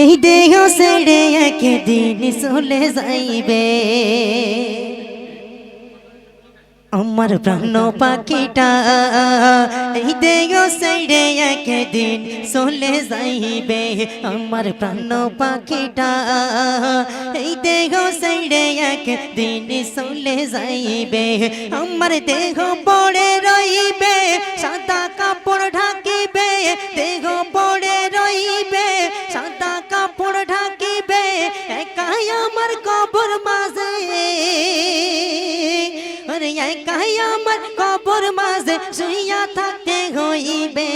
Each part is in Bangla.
এই দেহ ছেড়ে একদিন চলে যাইবে। আমার প্রাণ পাখিটা, এই দেহ ছেড়ে একদিন চলে যাইবে। আমার প্রাণ পাখিটা, এই দেহ ছেড়ে একদিন চলে যাইবে। আমার দেহ পড়ে রইবে, সাদা কাপড় ঢাকিবে, দেহ পড়ে হইবে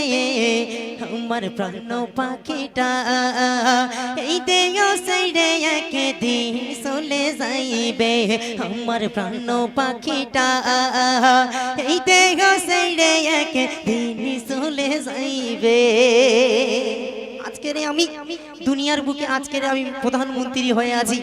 আমার প্রাণ পাখিটা। এই দেহ সাইডে একদিন চলে যাইবে আমার প্রাণ পাখিটা। এই দেহ সাইডে একদিন চলে যাইবে। আজকের আমি দুনিয়ার বুকে আজকের আমি প্রধানমন্ত্রী হয়ে আছি।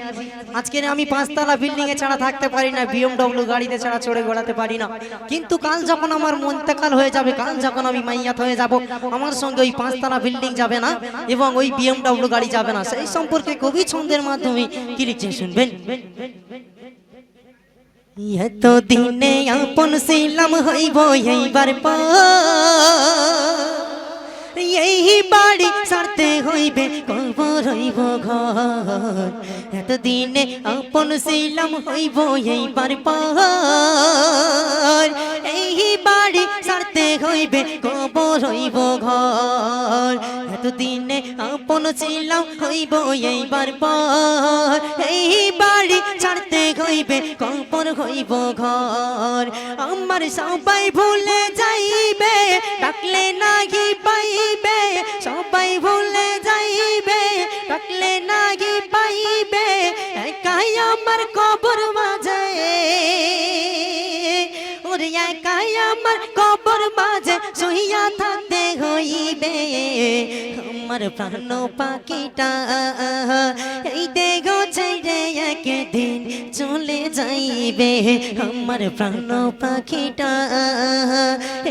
আজকের আমি পাঁচতলা বিল্ডিং এ ছাড়া থাকতে পারি না বিএমডব্লিউ গাড়িতে ছাড়া চড়ে গড়াতে পারি না। কিন্তু কাল যখন আমার মন্তকাল হয়ে যাবে, কাল যখন আমি মাইয়াত হয়ে যাব, আমার সঙ্গে ওই পাঁচতলা বিল্ডিং যাবে না এবং ওই বিএমডব্লিউ গাড়ি যাবে না। সেই সম্পর্কে কবি ছন্দের মাধ্যমে কি লিখছেন শুনবেন? এত দিনে আপন ছিলাম হইব এইবার পর এই বাড়ি ছাড়তে হইবে, কবর হইব ঘর। এতদিনে আপন ছিলাম, হইব এইবার পর। এই বাড়ি ছাড়তে হইবে, কবর হইব ঘর। এতদিনে আপন ছিলাম, হইব এইবার পর। এই বাড়ি ছাড়তে হইবে, কবর হইব ঘর। আমার সবাই ভুলে যাইবে, ডাকলে নাহি আমার কবর মাঝে, ওরে একাই আমার কবর মাঝে শুইয়া থাকতে হইবে। আমার প্রাণ পাখিটা, এই দেহ ছেড়ে একদিন চলে যাইবে। আমার প্রাণ পাখিটা,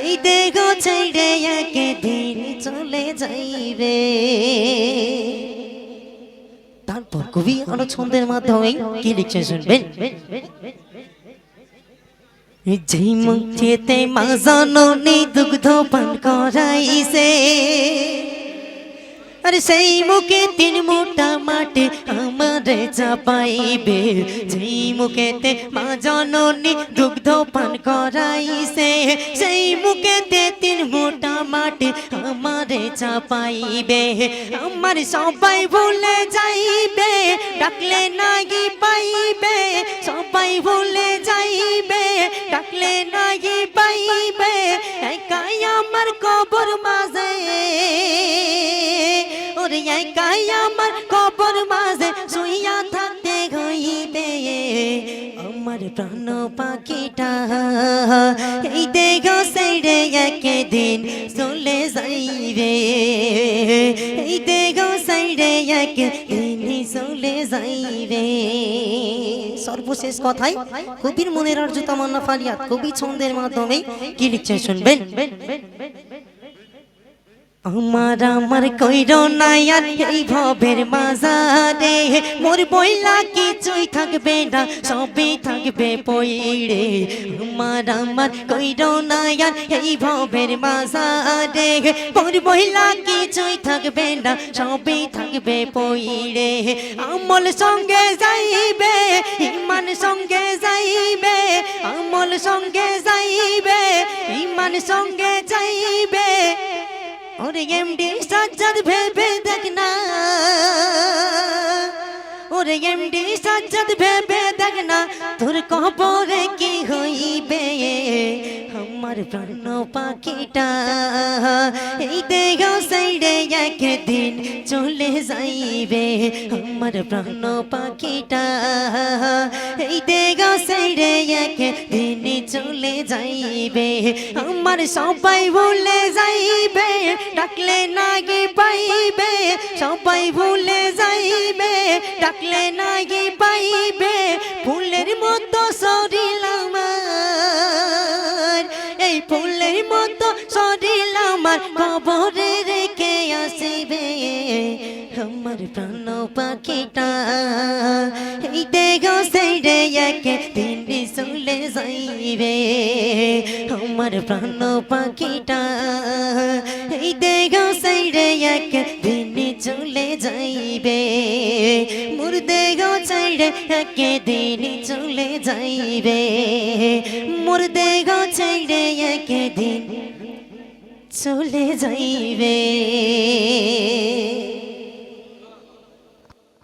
এই দেহ ছেড়ে একদিন চলে যাইবে। কবি আরও ছন্দের মাধ্যমে কি লিখছে শুনবেন? যেই দুগ্ধ পান করাইছে। আর সেই মুখে তিন মোটা মাটি আমারে চাপাইবে। যেই মুখেতে মা জননী দুগ্ধ পান করাইছে। সেই মুখেতে তিন মোটা মাটি আমারে চাপাইবে আমার সবাই ভুলে যাইবে ডাকলে নাগি পাইবে সবাই ভুলে যাইবে। প্রাণ পাখিটা এই দেহ সাইডে একদিন চলে যাইবে এই দেহ সাইডে একদিন চলে যাইবে সর্বশেষ কথাই কবির মনের অর্জ তামান্না ফালিয়াত কবি ছন্দের মাধ্যমে কি লিখছে শুনবেন? আমার আমার কইর নায়ার এই ভবের মাজারে মোর বইলা কিছুই থাকবে না, সবই থাকবে পইড়ে। আমার আমার কইর নায়ার এই ভবের মাজারে মোর বইলা কিছুই থাকবে না, সবই থাকবে পইড়ে। আমল সঙ্গে যাইবে, ইমান সঙ্গে যাইবে, আমল সঙ্গে যাইবে, ইমান সঙ্গে যাইবে। ওরে এমডি সাজ্জাদ ভেবে দেখ না। ওরে এমডি সাজ্জাদ ভেবে দেখ না। তোর কবরে কি প্রাণ পাখিটা, এই দেহ সাইডে একদিন চলে যাইবে আমার প্রাণ পাখিটা। এই দেহ সাইডে একদিন চলে যাইবে আমার সবাই ভুলে যাইবে, ডাকলে নাগে পাইবে। সবাই ভুলে যাইবে, ডাকলে নাগে পাইবে, ফুলের মতো প্রাণ পাখিটা। এই দেহ সাইডে একে দিন চলে যাইবে। আমার প্রাণ পাখিটা। এই দেহ সাইডে একে দিন চলে যাইবে। মোর দেহ সাইডে একে দিন চলে যাইবে। মোর দেহ সাইডে একে দিন চলে যাইবে।